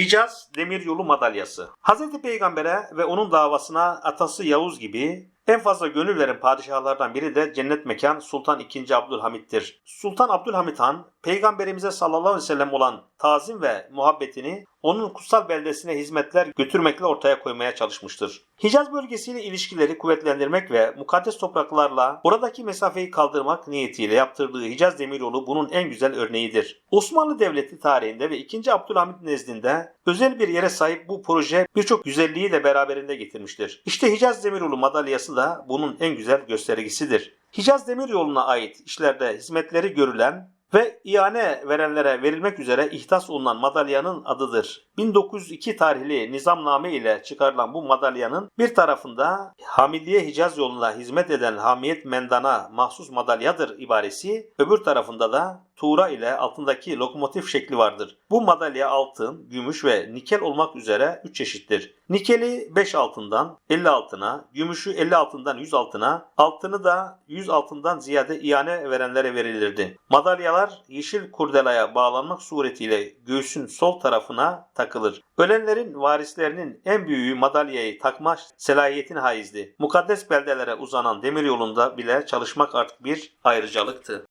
Hicaz Demiryolu Madalyası Hz. Peygamber'e ve onun davasına atası Yavuz gibi en fazla gönül veren padişahlardan biri de cennet mekan Sultan II. Abdülhamit'tir. Sultan Abdülhamit Han, Peygamberimize sallallahu aleyhi ve sellem olan tazim ve muhabbetini onun kutsal beldesine hizmetler götürmekle ortaya koymaya çalışmıştır. Hicaz bölgesiyle ilişkileri kuvvetlendirmek ve mukaddes topraklarla oradaki mesafeyi kaldırmak niyetiyle yaptırdığı Hicaz Demiryolu bunun en güzel örneğidir. Osmanlı Devleti tarihinde ve 2. Abdülhamit nezdinde özel bir yere sahip bu proje birçok güzelliği de beraberinde getirmiştir. İşte Hicaz Demiryolu madalyası da bunun en güzel göstergesidir. Hicaz Demiryolu'na ait işlerde hizmetleri görülen ve ihane verenlere verilmek üzere ihtas olunan madalyanın adıdır. 1902 tarihli nizamname ile çıkarılan bu madalyanın bir tarafında Hamidiye Hicaz yoluna hizmet eden Hamiyet Mendan'a mahsus madalyadır ibaresi, öbür tarafında da tuğra ile altındaki lokomotif şekli vardır. Bu madalya altın, gümüş ve nikel olmak üzere 3 çeşittir. Nikeli 5 altından 50 altına, gümüşü 50 altından 100 altına, altını da 100 altından ziyade ihane verenlere verilirdi. Madalyalar yeşil kurdelaya bağlanmak suretiyle göğsün sol tarafına takılır. Ölenlerin varislerinin en büyüğü madalyayı takma selahiyetine haizdi. Mukaddes beldelere uzanan demir yolunda bile çalışmak artık bir ayrıcalıktı.